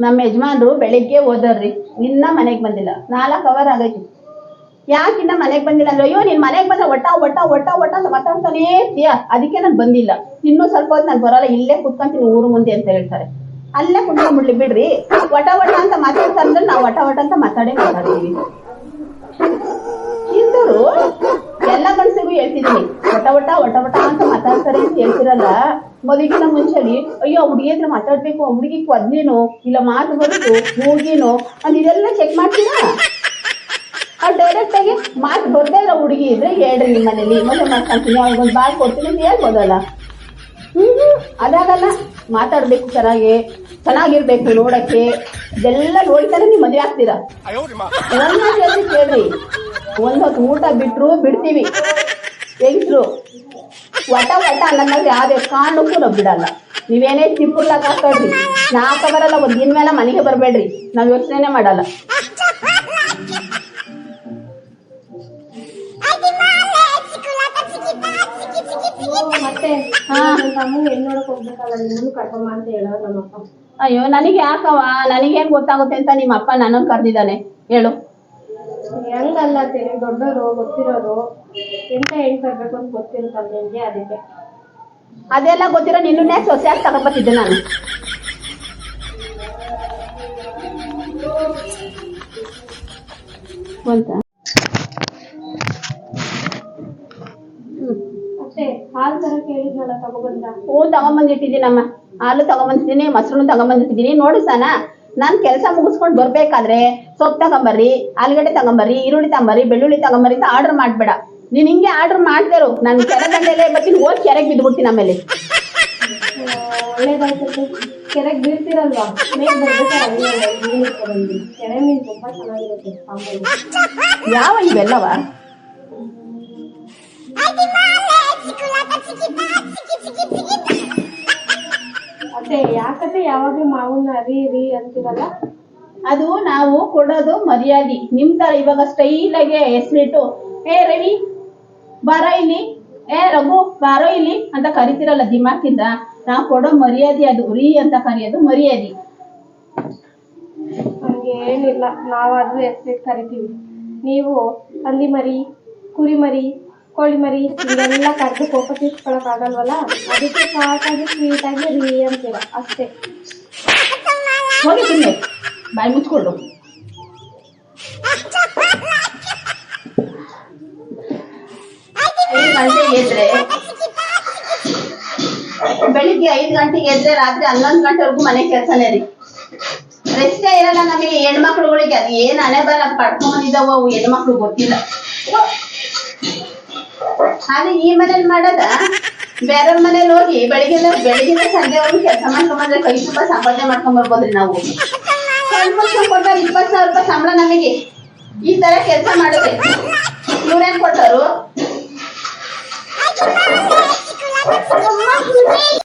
ನಮ್ಮ ಯಜಮಾನ್ರು ಬೆಳಿಗ್ಗೆ ಓದೋರ್ರಿ ಇನ್ನ ಮನೆಗೆ ಬಂದಿಲ್ಲ. ನಾಲ್ಕು ಅವರ್ ಆಗೈತಿ. ಯಾಕಿನ್ನ ಮನೆಗೆ ಬಂದಿಲ್ಲ ಅಂದ್ರೆ, ಅಯ್ಯೋ, ನೀನ್ ಮನೆಗೆ ಬಂದ ಒಟ್ಟ ಒಟ್ಟ ಒಟ್ಟ ಒಟ್ಟ ಮಾತಾಡ್ತಾನೇ ಇರ್ತೀಯ ಅದಕ್ಕೆ ನಾನು ಬಂದಿಲ್ಲ. ಇನ್ನೂ ಸ್ವಲ್ಪ ಹೊತ್ತು ನಾನು ಬರಲ್ಲ. ಇಲ್ಲೇ ಕುತ್ಕೊಂತೀನಿ ಊರು ಮುಂದೆ ಅಂತ ಹೇಳ್ತಾರೆ. ಅಲ್ಲೇ ಕುತ್ಕೊಂಡ್ಬಿಡ್ಲಿ, ಬಿಡ್ರಿ. ಒಟ ಒಟ ಅಂತ ಮಾತಾಡ್ತಾ ಅಂದ್ರೆ ನಾವು ಒಟ ಒಟ ಅಂತ ಮಾತಾಡೇ ಮಾತಾಡ್ತೀವಿ. ಹಿಂದೂರು ಎಲ್ಲ ಗಂಡಸರಿಗೂ ಹೇಳ್ತಿದ್ದೀನಿ. ಒಟ ಒಟ ಒಟ ಒಟ ಅಂತ ಮಾತಾಡ್ತಾರೆ ಅಂತ ಹೇಳ್ತಿರಲ್ಲ. ಮದುವೆಗಿನ ಮುಂಚೆಲಿ ಅಯ್ಯೋ ಹುಡುಗಿ ಹತ್ರ ಮಾತಾಡ್ಬೇಕು ಆ ಹುಡುಗಿ ಕೊದ್ನೇನೋ ಇಲ್ಲ ಮಾತು ಬರುತ್ತೋ ಹೋಗಿನೋ? ಅಂತ ಇದೆಲ್ಲ ಚೆಕ್ ಮಾಡ್ತೀರಾ? ಆ ಡೈರೆಕ್ಟ್ ಆಗಿ ಮಾತು ಬರ್ದೇ ಇರೋ ಹುಡುಗಿ ಇದ್ರೆ ಹೇಳ್ರಿ ನಿಮ್ಮ ಮನೇಲಿ ಮದುವೆ ಮಾಡ್ಕೊಂತೀನಿ ಅವ್ರಿಗೆ ಒಂದು ಬಾಯ್ ಕೊಡ್ತೀನಿ ಅಂತ ಹೇಳ್ಬೋದಲ್ಲ ಹ್ಮ್ ಅದಾಗಲ್ಲ ಮಾತಾಡ್ಬೇಕು ಚೆನ್ನಾಗಿ ಚೆನ್ನಾಗಿರ್ಬೇಕು ನೋಡಕ್ಕೆ. ಇದೆಲ್ಲ ನೋಡ್ತಾನೆ ನೀವು ಮದುವೆ ಆಗ್ತೀರಾ? ಕೇಳ್ರಿ. ಒಂದ್ ಹೊತ್ತು ಊಟ ಬಿಟ್ರು ಬಿಡ್ತೀವಿ. ಹೆಂಗ್ಸ್ರು? ವಟ ವಟ ಅನ್ನಂದ್ರೆ ಯಾವುದೇ ಕಾರಣಕ್ಕೂ ನಾವು ಬಿಡಲ್ಲ ನೀವೇನೇ ತಿಪ್ಪುರ್ಲಾಕ ಹಾಕೊಳ್ರಿ ನಾಲ್ಕು ಬರಲ್ಲ ಒಂದು ದಿನ ಮೇಲೆ ಮನೆಗೆ ಬರಬೇಡ್ರಿ. ನಾವು ಯೋಚನೆ ಮಾಡಲ್ಲ. ಅಯ್ಯೋ, ನನಗೆ ಯಾಕವ ನನಗೇನ್ ಗೊತ್ತಾಗುತ್ತೆ ಅಂತ ನಿಮ್ಮ ಅಪ್ಪ ನನ್ನನ್ನು ಕರೆದಿದ್ದಾನೆ. ಹೇಳು. ಹೆಂಗಲ್ಲ ದೊಡ್ಡವರು ಗೊತ್ತಿರೋರು. ಎಂತ ಹೇಳ್ಬರ್ಬೇಕು ಅಂತ ಗೊತ್ತಿರುತ್ತಲ್ಲ ನಿನ್ಗೆ ಅದಕ್ಕೆ. ಅದೆಲ್ಲ ಗೊತ್ತಿರೋ ನಿನ್ನೇ ಸೊಸೆಯಾಗಿ ತಗೊಂಬತ್ತಿದ್ದೆ ನಾನು. ಅಂತ ಹಾಲು ತರ ಕೇಳಿದ್ನಲ್ಲ ತಗೊಬಂದ? ಹೂ ತಗೊಂಬಂದಿಟ್ಟಿದ್ದೀನಮ್ಮ. ಹಾಲು ತಗೊಂಬಂದಿದ್ದೀನಿ ಮೊಸರು ತಗೊಂಬಂದಿಟ್ಟಿದ್ದೀನಿ. ನೋಡು ಸನ ನಾನು ಕೆಲಸ ಮುಗಿಸ್ಕೊಂಡು ಬರ್ಬೇಕಾದ್ರೆ ಸೊಪ್ಪು ತಗೊಂಬರ್ರಿ ಆಲೂಗಡ್ಡೆ ತಗೊಂಬರ್ರಿ ಈರುಳ್ಳಿ ತಗೊಂಬರ್ರಿ ಬೆಳ್ಳುಳ್ಳಿ ತಗೊಂಬರ್ರಿ ಅಂತ ಆರ್ಡರ್ ಮಾಡ್ಬೇಡ. ನೀನ್ ಹಿಂಗೆ ಆರ್ಡರ್ ಮಾಡ್ತಿರು. ನಾನು ಕೆರೆ ಮೇಲೆ ಬರ್ತೀನಿ ಹೋಗಿ ಕೆರೆಗೆ ಬಿದ್ಬಿಡ್ತೀನಿ ಆಮೇಲೆ. ಒಳ್ಳೇದಾಯ್ತು ಕೆರೆಗೆ ಬೀಳ್ತಿರಲ್ವಾ? ಮೇಲ್ ಬರ್ಬೇಕಾದ್ರೆ ಮೀನ್ ಇಟ್ಕೊಂಡ್ಬಂದ್ವಿ ಕೆರೆ ಮೀನ್ ತುಂಬಾ ಚೆನ್ನಾಗಿರುತ್ತೆ ಸಾಂಬಾರು. ಯಾವ ಇವೆಲ್ಲವ? ಅದೇ ಯಾಕತ್ತೆ ಯಾವಾಗ ಮಾವನ್ನ ರೀ ರೀ ಅಂತಿರಲ್ಲ? ಅದು ನಾವು ಕೊಡೋದು ಮರ್ಯಾದೆ. ನಿಮ್ ತರ ಇವಾಗ ಸ್ಟೈಲ್ ಆಗಿ ಹೆಸರಿಟ್ಟು ಏ ರವಿ ಬಾರ ಇಲ್ಲಿ ಏ ರಘು ಬಾರೋ ಇಲ್ಲಿ ಅಂತ ಕರಿತಿರಲ್ಲ ದಿಮಾಕಿಂದ. ನಾವು ಕೊಡೋ ಮರ್ಯಾದೆ ಅದು ರೀ ಅಂತ ಕರೆಯೋದು ಮರ್ಯಾದೆ. ಏನಿಲ್ಲ ನಾವಾದ್ರೂ ಹೆಸರಿಟ್ಟು ಕರಿತೀವಿ. ನೀವು ಹಂದಿ ಮರಿ ಕುರಿ ಮರಿ ಕೋಳಿ ಮರಿ ಇದೆಲ್ಲ ಕರೆದು ಕೋಪ ಆಗಲ್ವಲ್ಲ ಅದಕ್ಕೆ ಸಾಕಾಗಿ ಸ್ವೀಟ್ ಆಗಿ ರೀ ಅಂತೀರ ಅಷ್ಟೇ. ಹೋಗಿ ತಿನ್ನೆ. ಬಾಯಿ ಮುಚ್ಕೊಂಡು. ಗಂಟೆಗೆ ಎದ್ರೆ? ಬೆಳಿಗ್ಗೆ ಐದು ಗಂಟೆಗೆ ಎದ್ರೆ ರಾತ್ರಿ ಹನ್ನೊಂದು ಗಂಟೆವರೆಗೂ ಮನೆ ಕೆಲಸನೇ ರೀ. ರೆಸ್ಟ್ ಇರಲ್ಲ ನಮಗೆ, ಹೆಣ್ಮಕ್ಳುಗಳಿಗೆ ಅದು ಏನ್ ಹಣೆ ಬರ ಪಡ್ಕೊಂಡಿದ್ದಾವ ಅವು ಹೆಣ್ಮಕ್ಳು ಗೊತ್ತಿಲ್ಲ. ಆದ್ರೆ ಈ ಮನೇಲಿ ಮಾಡೋದ? ಬೇರೆಯವ್ರ ಮನೇಲಿ ಹೋಗಿ ಬೆಳಿಗ್ಗೆ ಬೆಳಿಗ್ಗೆ ಸಂಜೆವರೆಗೂ ಕೆಲಸ ಮಾಡ್ಕೊಂಡ್ರೆ ಕೈ ತುಂಬ ಸಂಪಾದನೆ ಮಾಡ್ಕೊಂಡ್ ಬರ್ಬೋದ್ರಿ ನಾವು. ಕೊಟ್ಟಾರ ಇಪ್ಪತ್ತು ಸಾವಿರ ರೂಪಾಯಿ ಸಂಬಳ ನಮಗೆ. ಈ ತರ ಕೆಲಸ ಮಾಡಿದ್ರೆ